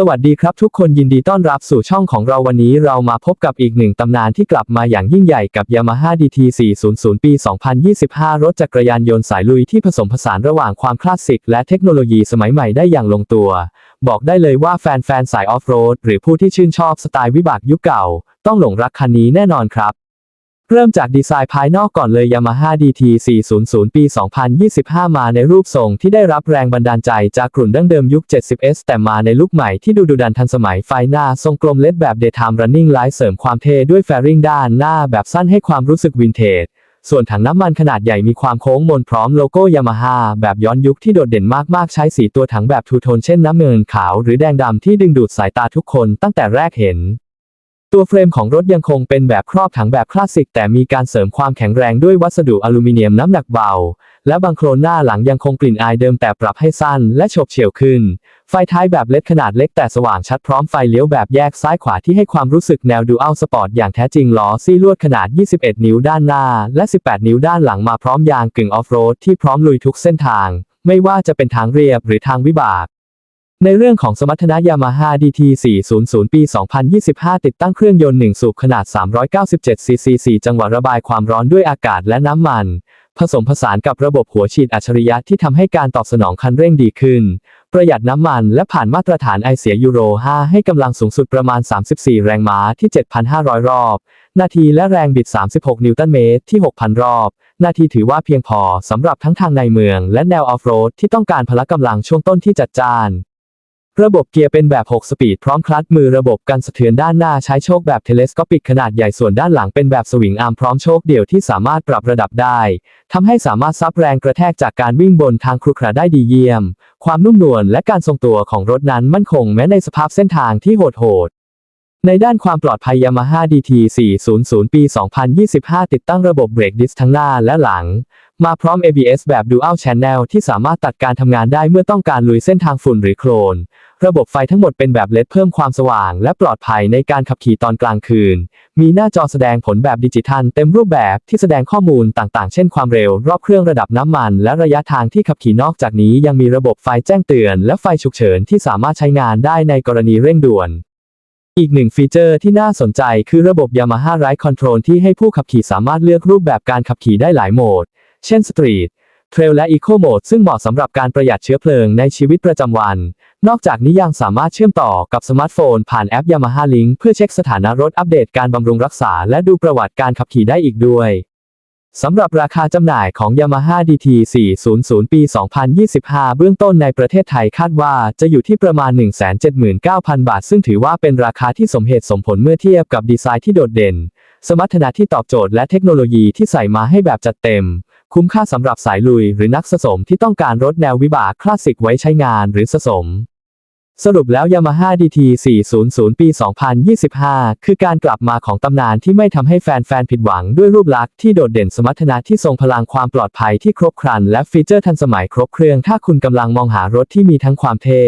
สวัสดีครับทุกคนยินดีต้อนรับสู่ช่องของเราวันนี้เรามาพบกับอีกหนึ่งตำนานที่กลับมาอย่างยิ่งใหญ่กับ Yamaha DT 400 ปี 2025 รถจักรยานยนต์สายลุยที่ผสมผสานระหว่างความคลาสสิกและเทคโนโลยีสมัยใหม่ได้อย่างลงตัว บอกได้เลยว่าแฟนๆ สายออฟโรดหรือผู้ที่ชื่นชอบสไตล์วิบากยุคเก่า ต้องหลงรักคันนี้แน่นอนครับ เริ่มจากดีไซน์ภายนอกก่อนเลย Yamaha DT 400 ปี 2025 มาในรูปทรงที่ได้รับแรงบันดาลใจจากกลุ่นดั้งเดิมยุค 70s แต่มาในลุคใหม่ที่ดูดุดันทันสมัยไฟหน้า ทรงกลมเล็ดแบบ Daytime Running Light เสริมความเท่ด้วยแฟริงด้านหน้าแบบสั้นให้ความรู้สึกวินเทจ ส่วนถังน้ำมันขนาดใหญ่มีความโค้งมนพร้อมโลโก้ยามาฮ่าแบบย้อนยุคที่โดดเด่นมากๆ ใช้สีตัวถังแบบทูโทนเช่นน้ำเงินขาวหรือแดงดำที่ดึงดูดสายตาทุกคนตั้งแต่แรกเห็น ตัวเฟรมของรถยังคงเป็นแบบครอบถังแบบคลาสสิก แต่มีการเสริมความแข็งแรงด้วยวัสดุอลูมิเนียมน้ำหนักเบา และบังโครนหน้าหลังยังคงกลิ่นอายเดิมแต่ปรับให้สั้นและฉบเฉี่ยวขึ้น ไฟท้ายแบบเล็ดขนาดเล็กแต่สว่างชัดพร้อมไฟเลี้ยวแบบแยกซ้ายขวาที่ให้ความรู้สึกแนวดูอัลสปอร์ตอย่างแท้จริงล้อซี่ลวดขนาด 21 นิ้วด้านหน้า และ 18 นิ้วด้านหลังมาพร้อมยางกึ่งออฟโรดที่พร้อมลุยทุกเส้นทาง ไม่ว่าจะเป็นทางเรียบหรือทางวิบาก ในเรื่องของสมรรถนะ Yamaha DT 400 ปี 2025 ติดตั้งเครื่องยนต์ 1 สูบขนาด 397 cc 4จังหวะระบายความร้อนด้วยอากาศและน้ำมัน ผสมผสานกับระบบหัวฉีดอัจฉริยะที่ทำให้การตอบสนองคันเร่งดีขึ้น ประหยัดน้ำมันและผ่านมาตรฐานไอเสียยูโร 5 ให้กำลังสูงสุดประมาณ 34 แรงม้าที่ 7,500 รอบ นาทีและแรงบิด 36 นิวตันเมตรที่ 6,000 รอบนาทีถือว่าเพียงพอสำหรับทั้งทางในเมืองและแนวออฟโรดที่ต้องการพละกำลังช่วงต้นที่จัดจ้าน ระบบเกียร์เป็นแบบ 6 สปีดพร้อมคลัตช์มือระบบกันสะเทือนด้านหน้าใช้โชคแบบเทเลสโคปิกขนาดใหญ่ส่วนด้านหลังเป็นแบบสวิงอาร์มพร้อมโชคเดี่ยวที่สามารถปรับระดับได้ทำให้สามารถซับแรงกระแทกจากการวิ่งบนทางครุขระได้ดีเยี่ยม ความนุ่มนวลและการทรงตัวของรถนั้นมั่นคงแม้ในสภาพเส้นทางที่โหด ในด้านความปลอดภัย Yamaha DT 400 ปี 2025 ติดตั้งระบบเบรกดิสทั้งหน้าและหลัง มาพร้อม ABS แบบ Dual Channel ที่สามารถตัดการทำงานได้เมื่อต้องการลุยเส้นทางฝุ่นหรือโคลน ระบบไฟทั้งหมดเป็นแบบเลดเพิ่มความสว่างและปลอดภัยในการขับขี่ตอนกลางคืน มีหน้าจอแสดงผลแบบดิจิทัลเต็มรูปแบบที่แสดงข้อมูลต่างๆ เช่นความเร็ว รอบเครื่องระดับน้ำมัน และระยะทางที่ขับขี่นอกจากนี้ยังมีระบบไฟแจ้งเตือน และไฟฉุกเฉินที่สามารถใช้งานได้ในกรณีเร่งด่วน อีกหนึ่งฟีเจอร์ที่น่าสนใจคือระบบ Yamaha Ride Control ที่ให้ผู้ขับขี่สามารถเลือกรูปแบบการขับขี่ได้หลายโหมด เช่น Street Trail และ Eco Mode ซึ่งเหมาะสำหรับการประหยัดเชื้อเพลิงในชีวิตประจำวัน นอกจากนี้ยังสามารถเชื่อมต่อกับสมาร์ทโฟนผ่านแอป Yamaha Link เพื่อเช็คสถานะรถอัปเดตการบำรุงรักษาและดูประวัติการขับขี่ได้อีกด้วย สำหรับราคาจำหน่ายของ Yamaha DT 400 ปี 2025 เบื้องต้นในประเทศไทยคาดว่าจะอยู่ที่ประมาณ 179,000 บาท ซึ่งถือว่าเป็นราคาที่สมเหตุสมผลเมื่อเทียบกับดีไซน์ที่โดดเด่น สมรรถนะที่ตอบโจทย์และเทคโนโลยีที่ใส่มาให้แบบจัดเต็ม คุ้มค่าสำหรับสายลุยหรือนักสะสมที่ต้องการรถแนววิบากคลาสสิกไว้ใช้งานหรือสะสม สรุปแล้ว Yamaha DT 400 ปี 2025 คือการกลับมาของตำนานที่ไม่ทำให้แฟนๆ ผิดหวังด้วยรูปลักษณ์ที่โดดเด่นสมรรถนะที่ทรงพลังความปลอดภัยที่ครบครัน และฟีเจอร์ทันสมัยครบเครื่อง ถ้าคุณกำลังมองหารถที่มีทั้งความเท่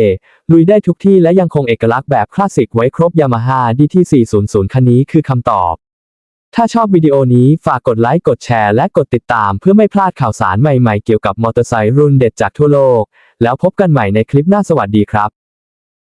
ลุยได้ทุกที่และยังคงเอกลักษณ์แบบคลาสสิกไว้ครบ Yamaha DT 400 คันนี้คือคำตอบ ถ้าชอบวิดีโอนี้ฝากกดไลค์กดแชร์และกดติดตามเพื่อไม่พลาดข่าวสารใหม่ๆ เกี่ยวกับมอเตอร์ไซค์รุ่นเด็ดจากทั่วโลก แล้วพบกันใหม่ในคลิปหน้าสวัสดีครับ